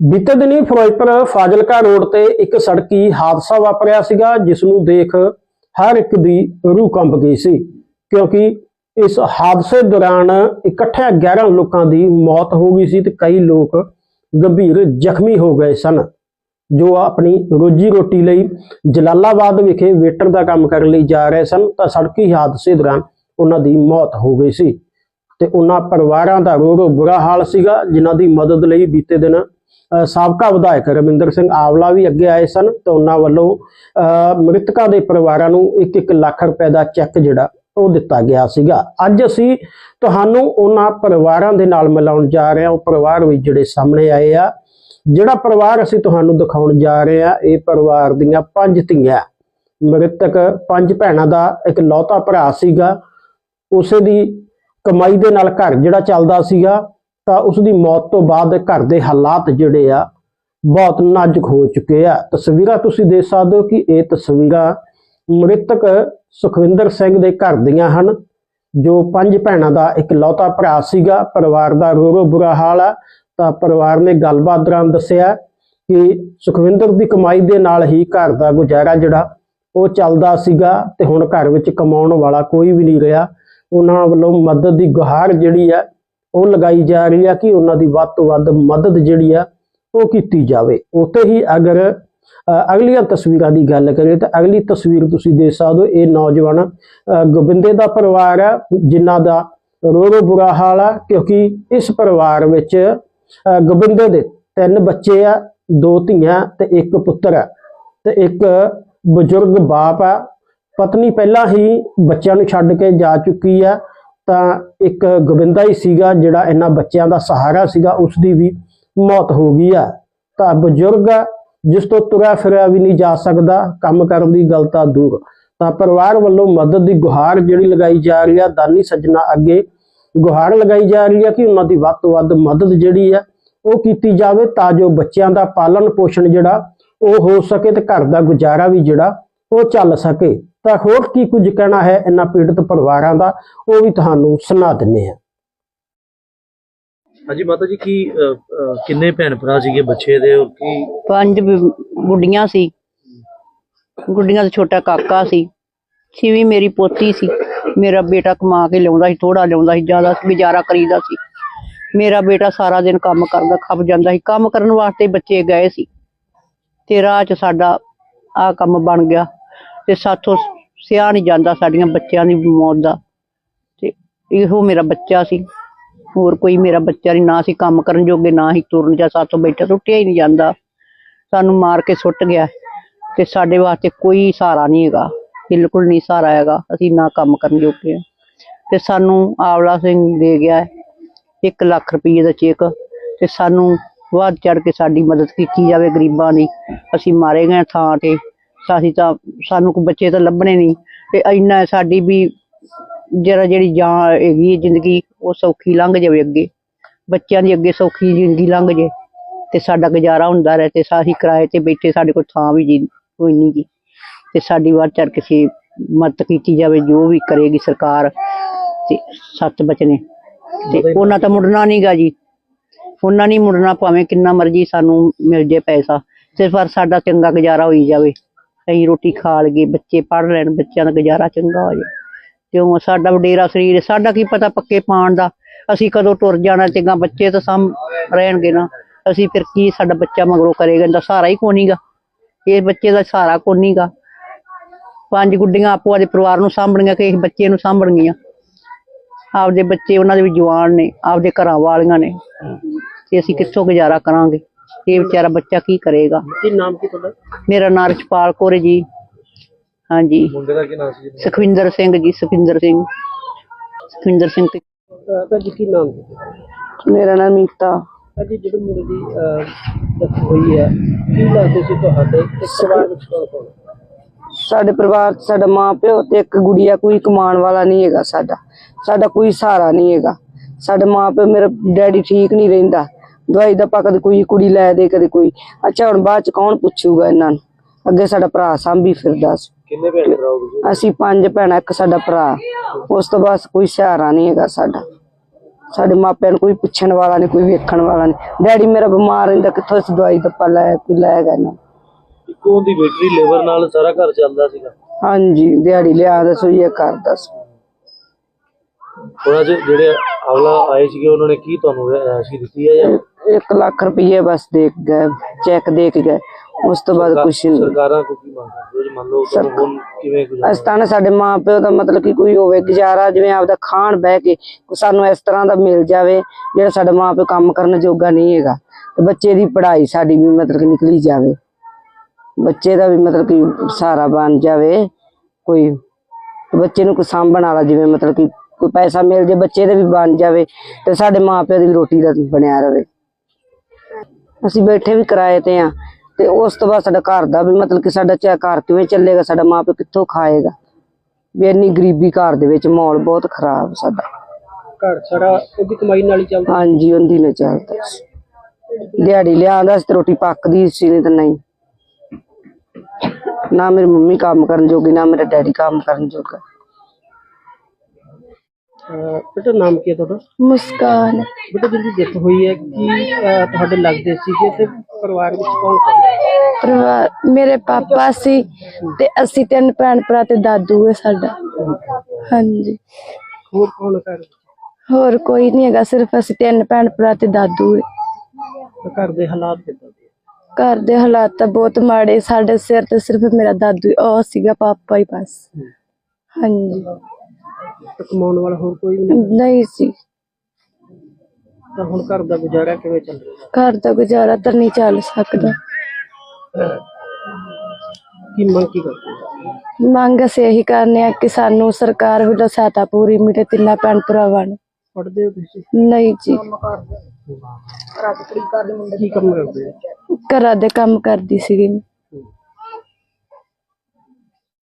ਬੀਤੇ ਦਿਨੀ ਫਿਰੋਜ਼ਪੁਰ ਫਾਜ਼ਿਲਕਾ ਰੋਡ ਤੇ ਇੱਕ ਸੜਕੀ ਹਾਦਸਾ ਵਾਪਰਿਆ ਸੀਗਾ ਜਿਸ ਨੂੰ ਦੇਖ ਹਰ ਇੱਕ ਦੀ ਰੂਹ ਕੰਬ ਗਈ ਸੀ, ਕਿਉਂਕਿ ਇਸ ਹਾਦਸੇ ਦੌਰਾਨ ਇਕੱਠਿਆਂ 11 ਲੋਕਾਂ ਦੀ ਮੌਤ ਹੋ ਗਈ ਸੀ ਤੇ ਕਈ ਲੋਕ ਗੰਭੀਰ ਜ਼ਖਮੀ ਹੋ ਗਏ ਸਨ। ਜੋ ਆਪਣੀ ਰੋਜੀ ਰੋਟੀ ਲਈ ਜਲਾਲਾਬਾਦ ਵਿਖੇ ਵੇਟਰ ਦਾ ਕੰਮ ਕਰਨ ਲਈ ਜਾ ਰਹੇ ਸਨ, ਤਾਂ ਸੜਕੀ ਹਾਦਸੇ ਦੌਰਾਨ ਉਹਨਾਂ ਦੀ ਮੌਤ ਹੋ ਗਈ ਸੀ। ਤੇ ਉਹਨਾਂ ਪਰਿਵਾਰਾਂ ਦਾ ਰੋ ਰੋ ਬੁਰਾ ਹਾਲ ਸੀਗਾ ਜਿਨ੍ਹਾਂ ਦੀ ਮਦਦ ਲਈ ਬੀਤੇ ਦਿਨ ਅ, ਸਾਬਕਾ ਵਿਧਾਇਕ ਰਵਿੰਦਰ ਸਿੰਘ ਆਵਲਾ ਵੀ ਅੱਗੇ ਆਏ ਸਨ ਤੇ ਉਹਨਾਂ ਵੱਲੋਂ ਅ, ਮ੍ਰਿਤਕਾਂ ਦੇ ਪਰਿਵਾਰਾਂ ਨੂੰ 1-1 ਲੱਖ ਰੁਪਏ ਦਾ ਚੈੱਕ ਜਿਹੜਾ ਉਹ ਦਿੱਤਾ ਗਿਆ ਸੀਗਾ। ਅੱਜ ਅਸੀਂ ਤੁਹਾਨੂੰ ਉਹਨਾਂ ਪਰਿਵਾਰਾਂ ਦੇ ਨਾਲ ਮਿਲਾਉਣ ਜਾ ਰਹੇ ਹਾਂ। ਉਹ ਪਰਿਵਾਰ ਵੀ ਜਿਹੜੇ ਸਾਹਮਣੇ ਆਏ ਆ। ਜਿਹੜਾ ਪਰਿਵਾਰ ਅਸੀਂ ਤੁਹਾਨੂੰ ਦਿਖਾਉਣ ਜਾ ਰਹੇ ਹਾਂ ਇਹ ਪਰਿਵਾਰ ਦੀਆਂ ਪੰਜ ਧੀਆਂ। ਮ੍ਰਿਤਕ ਪੰਜ ਭੈਣਾਂ ਦਾ ਇੱਕ ਲੌਤਾ ਭਰਾ ਸੀਗਾ। ਉਸੇ ਦੀ ਕਮਾਈ ਦੇ ਨਾਲ ਘਰ ਜਿਹੜਾ ਚੱਲਦਾ ਸੀਗਾ, ਤਾਂ ਉਸ ਦੀ ਮੌਤ ਤੋਂ ਬਾਅਦ ਘਰ ਦੇ ਹਾਲਾਤ ਜਿਹੜੇ ਆ, ਬਹੁਤ ਨਾਜ਼ੁਕ ਹੋ ਚੁੱਕੇ ਆ। ਤਸਵੀਰਾਂ ਤੁਸੀਂ ਦੇਖ ਸਕਦੇ ਹੋ ਕਿ ਇਹ ਤਸਵੀਰਾਂ ਮ੍ਰਿਤਕ ਸੁਖਵਿੰਦਰ ਸਿੰਘ ਦੇ ਘਰ ਦੀਆਂ ਹਨ, ਜੋ ਪੰਜ ਭੈਣਾਂ ਦਾ ਇੱਕ ਲੌਤਾ ਭਰਾ ਸੀਗਾ, ਪਰਿਵਾਰ ਦਾ ਰੋ ਰੋ ਬੁਰਾ ਹਾਲ ਆ। ਤਾਂ ਪਰਿਵਾਰ ਨੇ ਗੱਲਬਾਤ ਦੌਰਾਨ ਦੱਸਿਆ ਕਿ ਸੁਖਵਿੰਦਰ ਦੀ ਕਮਾਈ ਦੇ ਨਾਲ ਹੀ ਘਰ ਦਾ ਗੁਜ਼ਾਰਾ ਜਿਹੜਾ, ਉਹ ਚੱਲਦਾ ਸੀਗਾ ਤੇ ਹੁਣ ਘਰ ਵਿੱਚ ਕਮਾਉਣ ਵਾਲਾ ਕੋਈ ਵੀ ਨਹੀਂ ਰਿਹਾ। ਉਹਨਾਂ ਵੱਲੋਂ ਮਦਦ ਦੀ ਗੁਹਾਰ ਜਿਹੜੀ ਆ ਉਹ ਲਗਾਈ ਜਾ ਰਹੀ ਆ ਕਿ ਉਹਨਾਂ ਦੀ ਵੱਧ ਤੋਂ ਵੱਧ ਮਦਦ ਜਿਹੜੀ ਆ ਉਹ ਕੀਤੀ ਜਾਵੇ। ਉੱਥੇ ਹੀ ਅਗਰ ਅਗਲੀਆਂ ਤਸਵੀਰਾਂ ਦੀ ਗੱਲ ਕਰੀਏ ਤਾਂ ਅਗਲੀ ਤਸਵੀਰ ਤੁਸੀਂ ਦੇਖ ਸਕਦੇ ਹੋ ਇਹ ਨੌਜਵਾਨ ਅ, ਗੋਬਿੰਦੇ ਦਾ ਪਰਿਵਾਰ ਹੈ ਜਿਨ੍ਹਾਂ ਦਾ ਰੋ ਰੋ ਬੁਰਾ ਹਾਲ ਆ ਕਿਉਂਕਿ ਇਸ ਪਰਿਵਾਰ ਵਿੱਚ ਗੋਬਿੰਦੇ ਦੇ ਤਿੰਨ ਬੱਚੇ ਆ ਦੋ ਧੀਆਂ ਤੇ ਇੱਕ ਪੁੱਤਰ ਆ ਤੇ ਇੱਕ ਬਜ਼ੁਰਗ ਬਾਪ ਆ। ਪਤਨੀ ਪਹਿਲਾਂ ਹੀ ਬੱਚਿਆਂ ਨੂੰ ਛੱਡ ਕੇ ਜਾ ਚੁੱਕੀ ਹੈ ਤਾਂ ਇੱਕ ਗੋਬਿੰਦਾ ਹੀ ਸੀਗਾ ਜਿਹੜਾ ਇਹਨਾਂ ਬੱਚਿਆਂ ਦਾ ਸਹਾਰਾ ਸੀਗਾ ਉਸ ਦੀ ਵੀ ਮੌਤ ਹੋ ਗਈ ਆ। ਤਾਂ ਬਜ਼ੁਰਗ ਜਿਸ ਤੋਂ ਤੁਰਿਆ ਫਿਰਿਆ ਵੀ ਨਹੀਂ ਜਾ ਸਕਦਾ, ਕੰਮ ਕਰਨ ਦੀ ਗੱਲ ਤਾਂ ਦੂਰ। ਤਾਂ ਪਰਿਵਾਰ ਵੱਲੋਂ ਮਦਦ ਦੀ ਗੁਹਾਰ ਜਿਹੜੀ ਲਗਾਈ ਜਾ ਰਹੀ ਆ, ਦਾਨੀ ਸੱਜਣਾ ਅੱਗੇ ਗੁਹਾਰ ਲਗਾਈ ਜਾ ਰਹੀ ਆ ਕਿ ਉਹਨਾਂ ਦੀ ਵੱਧ ਤੋਂ ਵੱਧ ਮਦਦ ਜਿਹੜੀ ਆ, ਉਹ ਕੀਤੀ ਜਾਵੇ ਤਾਂ ਜੋ ਬੱਚਿਆਂ ਦਾ ਪਾਲਣ ਪੋਸ਼ਣ ਜਿਹੜਾ, ਉਹ ਹੋ ਸਕੇ ਤੇ ਘਰ ਦਾ ਗੁਜ਼ਾਰਾ ਵੀ ਜਿਹੜਾ ਉਹ ਚੱਲ ਸਕੇ। ਤਾਂ ਹੋਰ ਕੀ ਕੁਝ ਕਹਿਣਾ ਹੈ ਇਹਨਾਂ ਪੀੜਤ ਪਰਿਵਾਰਾਂ ਦਾ? ਉਹ ਵੀ ਤੁਹਾਨੂੰ ਸੁਣਾ ਦਿੰਨੇ ਆ ਹਾਂਜੀ ਮਾਤਾ ਜੀ ਕੀ ਕਿੰਨੇ ਭੈਣ ਭਰਾ ਸੀਗੇ ਬੱਚੇ ਦੇ ਔਰ ਕੀ? ਪੰਜ ਗੁੱਡੀਆਂ ਸੀ। ਗੁੱਡੀਆਂ ਦਾ ਛੋਟਾ ਕਾਕਾ ਸੀ। ਛੇਵੀਂ ਮੇਰੀ ਪੋਤੀ ਸੀ। ਮੇਰਾ ਬੇਟਾ ਕਮਾ ਕੇ ਲਿਆਉਂਦਾ ਸੀ ਥੋੜਾ ਲਿਆਉਂਦਾ ਸੀ ਜ਼ਿਆਦਾ ਗੁਜ਼ਾਰਾ ਕਰੀਦਾ ਸੀ। ਮੇਰਾ ਬੇਟਾ ਸਾਰਾ ਦਿਨ ਕੰਮ ਕਰਦਾ ਖੱਪ ਜਾਂਦਾ ਸੀ। ਕੰਮ ਕਰਨ ਵਾਸਤੇ ਬੱਚੇ ਗਏ ਸੀ। ਤੇ ਰਾਹ 'ਚ ਸਾਡਾ ਆ ਕੰਮ ਬਣ ਗਿਆ। ਤੇ ਸਾਥੋਂ ਸਿਆ ਨਹੀਂ ਜਾਂਦਾ ਸਾਡੀਆਂ ਬੱਚਿਆਂ ਦੀ ਮੌਤ ਦਾ। ਤੇ ਇਹੋ ਮੇਰਾ ਬੱਚਾ ਸੀ। ਹੋਰ ਕੋਈ ਮੇਰਾ ਬੱਚਾ ਨਹੀਂ, ਨਾ ਸੀ ਕੰਮ ਕਰਨ ਜੋਗੇ, ਨਾ ਹੀ ਤੁਰਨ ਜਾਂ ਸਾਥੋਂ ਬੈਠਾ ਟੁੱਟਿਆ ਹੀ ਨਹੀਂ ਜਾਂਦਾ। ਸਾਨੂੰ ਮਾਰ ਕੇ ਸੁੱਟ ਗਿਆ। ਤੇ ਸਾਡੇ ਵਾਸਤੇ ਕੋਈ ਸਹਾਰਾ ਨਹੀਂ ਹੈਗਾ। ਬਿਲਕੁਲ ਨਹੀਂ ਸਹਾਰਾ ਹੈਗਾ। ਅਸੀਂ ਨਾ ਕੰਮ ਕਰਨ ਜੋਗੇ ਹਾਂ। ਤੇ ਸਾਨੂੰ ਆਵਲਾ ਸਿੰਘ ਦੇ ਗਿਆ 1 ਲੱਖ ਰੁਪਏ ਦਾ ਚੈੱਕ। ਤੇ ਸਾਨੂੰ ਵੱਧ ਚੜ ਕੇ ਸਾਡੀ ਮਦਦ ਕੀਤੀ ਜਾਵੇ ਗਰੀਬਾਂ ਦੀ। ਅਸੀਂ ਮਾਰੇ ਗਏ ਥਾਂ ਤੇ। ਸਾਡੀ ਤਾਂ ਸਾਨੂੰ ਕੋਈ ਬੱਚੇ ਤਾਂ ਲੱਭਣੇ ਨਹੀਂ। ਤੇ ਇੰਨਾ ਸਾਡੀ ਵੀ ਜਰਾ ਜਿਹੜੀ ਜਾਨ ਹੈਗੀ ਜ਼ਿੰਦਗੀ ਉਹ ਸੌਖੀ ਲੰਘ ਜਾਵੇ ਅੱਗੇ। ਬੱਚਿਆਂ ਦੀ ਅੱਗੇ ਸੌਖੀ ਜ਼ਿੰਦਗੀ ਲੰਘ ਜੇ ਤੇ ਸਾਡਾ ਗੁਜ਼ਾਰਾ ਹੁੰਦਾ ਰਹੇ ਤੇ ਸਾਹੀ ਕਿਰਾਏ ਤੇ ਬੈਠੇ ਸਾਡੇ ਕੋਲ ਥਾਂ ਵੀ ਜੀ ਕੋਈ ਨਹੀਂ ਗੀ ਤੇ ਸਾਡੀ ਵੱਧ ਚੜ ਕਿਸੇ ਮਦਦ ਕੀਤੀ ਜਾਵੇ ਜੋ ਵੀ ਕਰੇਗੀ ਸਰਕਾਰ ਤੇ ਸੱਤ ਬਚਨੇ। ਤੇ ਉਹਨਾਂ ਤਾਂ ਮੁੜਨਾ ਨਹੀਂਗਾ ਜੀ। ਉਹਨਾਂ ਨਹੀਂ ਮੁੜਨਾ ਭਾਵੇਂ ਕਿੰਨਾ ਮਰਜ਼ੀ ਸਾਨੂੰ ਮਿਲ ਜੇ ਪੈਸਾ। ਸਿਰਫ ਪਰ ਸਾਡਾ ਚੰਗਾ ਗੁਜ਼ਾਰਾ ਹੋਈ ਜਾਵੇ। ਅਸੀਂ ਰੋਟੀ ਖਾ ਲਈਏ, ਬੱਚੇ ਪੜ ਲੈਣ, ਬੱਚਿਆਂ ਦਾ ਗੁਜ਼ਾਰਾ ਚੰਗਾ ਹੋ ਜਾਏ ਕਿਉਂ? ਸਾਡਾ ਵਡੇਰਾ ਸਰੀਰ ਸਾਡਾ ਕੀ ਪਤਾ ਪੱਕੇ ਪਾਣ ਦਾ? ਅਸੀਂ ਕਦੋਂ ਟੁਰ ਜਾਣਾ ਚੰਗਾ ਬੱਚੇ ਤਾਂ ਸਾਂਭ ਰਹਿਣਗੇ ਨਾ। ਅਸੀਂ ਫਿਰ ਕੀ ਸਾਡਾ ਬੱਚਾ ਮਗਰੋਂ ਕਰੇਗਾ? ਇਹਦਾ ਸਹਾਰਾ ਹੀ ਕੋਈ ਇਹ ਬੱਚੇ ਦਾ ਸਹਾਰਾ ਕੋਈ ਨਹੀਂਗਾ ਪੰਜ ਗੁੱਡੀਆਂ ਆਪੋ ਆਦੇ ਪਰਿਵਾਰ ਨੂੰ ਸਾਂਭਣਗੀਆਂ ਕਿ ਇਸ ਬੱਚੇ ਨੂੰ ਸਾਂਭਣਗੀਆਂ? ਆਪਦੇ ਬੱਚੇ ਉਹਨਾਂ ਦੇ ਵੀ ਜਵਾਨ ਨੇ, ਆਪਦੇ ਘਰਾਂ ਵਾਲੀਆਂ ਨੇ। ਤੇ ਅਸੀਂ ਕਿੱਥੋਂ ਗੁਜ਼ਾਰਾ ਕਰਾਂਗੇ? ਇਹ ਵਿਚਾਰਾ ਬੱਚਾ ਕੀ ਕਰੇਗਾ? ਕੀ ਨਾਮ ਕੀ ਤੁਹਾਡਾ? ਮੇਰਾ ਨਾਂ ਰਛਪਾਲ ਕੌਰ ਹੈ ਜੀ। ਹਾਂਜੀ। ਮੁੰਡੇ ਦਾ ਕੀ ਨਾਮ ਸੀ? ਸੁਖਵਿੰਦਰ ਸਿੰਘ ਜੀ ਸੁਖਵਿੰਦਰ ਸਿੰਘ। ਸੁਖਵਿੰਦਰ ਸਿੰਘ ਤੇ ਤਾਂ ਜੀ ਕੀ ਨਾਮ? ਮੇਰਾ ਨਾਮ ਮੀਤਾ। ਅਜੀ ਜਿਹੜੇ ਮੁੰਡੇ ਦੀ ਡੈਥ ਹੋਈ ਹੈ ਕੀ ਲੱਗਦੇ ਸੀ ਤੁਹਾਡੇ? ਤੇ ਪਰਿਵਾਰ ਵਿੱਚ ਕੌਣ ਕੌਣ ਸਾਡੇ ਪਰਿਵਾਰ ਸਾਡਾ ਮਾਂ ਪਿਓ ਤੇ ਇੱਕ ਗੁੜੀਆ ਕੋਈ ਕਮਾਉਣ ਵਾਲਾ ਨਹੀਂ ਹੈਗਾ ਸਾਡਾ। ਸਾਡਾ ਕੋਈ ਸਹਾਰਾ ਨਹੀਂ ਹੈਗਾ। ਸਾਡੇ ਮਾਂ ਪਿਓ ਮੇਰਾ ਡੈਡੀ ਠੀਕ ਨਹੀਂ ਰਹਿੰਦਾ। ਦਵਾਈ ਦਾ ਪਾ ਕਦੇ ਕੋਈ ਕੁੜੀ ਲੈ ਦੇ ਕਦੇ ਕੋਈ। ਅੱਛਾ ਹੁਣ ਬਾਅਦ ਚ ਕੌਣ ਪੁੱਛੂਗਾ ਇਹਨਾਂ ਨੂੰ? ਅੱਗੇ ਸਾਡਾ ਭਰਾ ਸਾਂਭੀ ਫਿਰਦਾ ਸੀ। ਕਿੰਨੇ ਭੈਣ ਭਰਾ ਹੋ ਤੁਸੀਂ? ਅਸੀਂ ਪੰਜ ਭੈਣਾਂ ਇੱਕ ਸਾਡਾ ਭਰਾ। ਉਸ ਤੋਂ ਬਾਅਦ ਕੋਈ ਸਹਾਰਾ ਨਹੀਂ ਹੈਗਾ ਸਾਡਾ। ਸਾਡੇ ਮਾਪਿਆਂ ਨੂੰ ਕੋਈ ਪੁੱਛਣ ਵਾਲਾ ਨਹੀਂ ਕੋਈ ਵੇਖਣ ਵਾਲਾ ਨਹੀਂ। ਡੈਡੀ ਮੇਰਾ ਬਿਮਾਰ ਰਹਿੰਦਾ ਕਿੱਥੋਂ ਅਸੀਂ ਦਵਾਈ ਦੱਪਾ ਲੈ ਕੋਈ ਲੈਗਾ ਨਾ? ਇੱਕੋ ਦੀ ਬੈਟਰੀ ਲੇਬਰ ਨਾਲ ਸਾਰਾ ਘਰ ਚੱਲਦਾ ਸੀਗਾ। ਹਾਂਜੀ ਦਿਹਾੜੀ ਲਿਆ ਦੱਸੋ ਕਰਦਾ ਸੀ। ਉਹਨਾਂ ਜਿਹੜੇ ਅਗਲਾ ਆਏ ਸੀਗੇ ਉਹਨਾਂ ਨੇ ਕੀ ਤੁਹਾਨੂੰ ਰਾਸ਼ੀ ਦਿੱਤੀ ਹੈ ਜਾਂ 1 ਲੱਖ ਰੁਪਏ ਬਸ ਦੇ ਕੇ ਗਏ ਚੈੱਕ ਦੇ ਕੇ ਗਏ ਉਸ ਤੋਂ ਬਾਅਦ ਕੁਛ ਨਹੀਂ ਸਰਕਾਰਾਂ ਕੋ ਕੀ ਮੰਗ ਕਰਦੇ ਹੋ ਜੇ ਮੰਨ ਲਓ ਤੁਹਾਨੂੰ ਹੁਣ ਕਿਵੇਂ ਗੁਜ਼ਾਰਾ ਅਸੀਂ ਤਾਂ ਨਾ ਸਾਡੇ ਮਾਂ ਪਿਓ ਦਾ ਮਤਲਬ ਕਿ ਕੋਈ ਹੋਵੇ ਗੁਜ਼ਾਰਾ ਜਿਵੇਂ ਆਪਦਾ ਖਾਣ ਬਹਿ ਕੇ ਕੋਈ ਸਾਨੂੰ ਇਸ ਤਰ੍ਹਾਂ ਦਾ ਮਿਲ ਜਾਵੇ ਜਿਹੜਾ ਸਾਡਾ ਮਾਂ ਪਿਓ ਕੰਮ ਕਰਨ ਜੋਗਾ ਨਹੀਂ ਹੈਗਾ ਤੇ ਬੱਚੇ ਦੀ ਪੜ੍ਹਾਈ ਸਾਡੀ ਵੀ ਮਤਲਬ ਕਿ ਨਿਕਲੀ ਜਾਵੇ ਬੱਚੇ ਦਾ ਵੀ ਮਤਲਬ ਕਿ ਸਹਾਰਾ ਬਣ ਜਾਵੇ ਕੋਈ ਤੇ ਬੱਚੇ ਨੂੰ ਕੋਈ ਸਾਂਭਣ ਵਾਲਾ ਜਿਵੇਂ ਮਤਲਬ ਕਿ ਕੋਈ ਪੈਸਾ ਮਿਲ ਜੇ ਬੱਚੇ ਦੇ ਵੀ ਬਣ ਜਾਵੇ ਤੇ ਸਾਡੇ ਮਾਂ ਪਿਓ ਦੀ ਰੋਟੀ ਦਾ ਬਣਿਆ ਰਵੇ ਅਸੀਂ ਬੈਠੇ ਵੀ ਕਿਰਾਏ ਤੇ ਆ। ਤੇ ਉਸ ਤੋਂ ਬਾਅਦ ਸਾਡਾ ਘਰ ਦਾ ਵੀ ਮਤਲਬ ਕਿ ਸਾਡਾ ਚਾ ਘਰ ਕਿਵੇਂ ਚੱਲੇਗਾ ਸਾਡਾ ਮਾਂ ਪਿਓ ਕਿੱਥੋਂ ਖਾਏਗਾ। ਵੀ ਇੰਨੀ ਗਰੀਬੀ ਘਰ ਦੇ ਵਿੱਚ ਮਾਹੌਲ ਬਹੁਤ ਖਰਾਬ ਸਾਡਾ। ਘਰ ਸਾਰਾ ਉਹਦੀ ਕਮਾਈ ਨਾਲ ਹੀ ਚੱਲਦਾ? ਹਾਂਜੀ ਉਹਦੀ ਨੇ ਚੱਲਦਾ। ਦਿਹਾੜੀ ਲਿਆਂਦਾ ਸੀ ਤੇ ਰੋਟੀ ਪੱਕਦੀ ਸੀ ਨਹੀਂ ਤਾਂ ਨਹੀਂ। ਨਾ ਮੇਰੀ ਮੰਮੀ ਕੰਮ ਕਰਨ ਜੋਗੀ ਨਾ ਮੇਰਾ ਡੈਡੀ ਕੰਮ ਕਰਨ ਜੋਗਾ। ਬੇਟਾ ਨਾਮ ਕੀ ਹੈ ਤੁਹਾਡਾ? ਮੁਸਕਾਨ। ਬੇਟਾ ਜਿਹਦੀ ਡੈਥ ਹੋਈ ਹੈ ਕੀ ਅਹ, ਤੁਹਾਡੇ ਲੱਗਦੇ ਸੀਗੇ ਤੇ ਪਰਿਵਾਰ ਵਿੱਚ ਕੌਣ ਕੌਣ ਹੈ? ਪਰਿਵਾਰ ਮੇਰੇ ਪਾਪਾ ਸੀ ਤੇ ਅਸੀਂ ਤਿੰਨ ਭੈਣ ਭਰਾ ਤੇ ਦਾਦੂ ਹੈ ਸਾਡਾ। ਹਾਂਜੀ। ਹੋਰ ਕੌਣ ਘਰ ਹੋਰ ਕੋਈ ਨਹੀਂ ਹੈਗਾ ਸਿਰਫ ਅਸੀਂ ਤਿੰਨ ਭੈਣ ਭਰਾ ਤੇ ਦਾਦੂ ਹੈ। ਘਰ ਦੇ ਹਾਲਾਤ ਕਿੱਦਾਂ ਦੇ? ਘਰ ਦੇ ਹਾਲਾਤ ਤਾਂ ਬਹੁਤ ਮਾੜੇ ਸਾਡੇ ਸਿਰ ਤੇ ਸਿਰਫ ਮੇਰਾ ਦਾਦੂ ਹੀ, ਉਹ ਸੀਗਾ ਪਾਪਾ ਹੀ ਬਸ। ਹਾਂਜੀ। ਤੇ ਕਮਾਉਣ ਵਾਲਾ ਹੋਰ ਕੋਈ ਵੀ ਨਹੀਂ ਨਹੀਂ ਸੀ। ਤਾਂ ਹੁਣ ਘਰ ਦਾ ਗੁਜ਼ਾਰਾ ਕਿਵੇਂ ਚੱਲ ਰਿਹਾ? ਘਰ ਦਾ ਗੁਜ਼ਾਰਾ ਤਾਂ ਨਹੀਂ ਚੱਲ ਸਕਦਾ। ਕੀ ਮੰਗ ਕੀ ਕਰਦੇ ਹੋ? ਮੰਗ ਅਸੀਂ ਇਹੀ ਕਰਨੇ ਆ ਕਿ ਸਾਨੂੰ ਸਰਕਾਰ ਵੱਲੋਂ ਸਹਾਇਤਾ ਪੂਰੀ ਮਿਲੇ ਤਿੰਨਾਂ ਭੈਣ ਭਰਾਵਾਂ ਨੂੰ। ਪੜ੍ਹਦੇ ਹੋ ਤੁਸੀਂ? ਨਹੀਂ ਜੀ। ਕੀ ਕੰਮ ਕਰਦੇ ਹੋ? ਘਰਾਂ ਦੇ ਕੰਮ ਕਰਦੀ ਸੀਗੀ ਮੈਂ।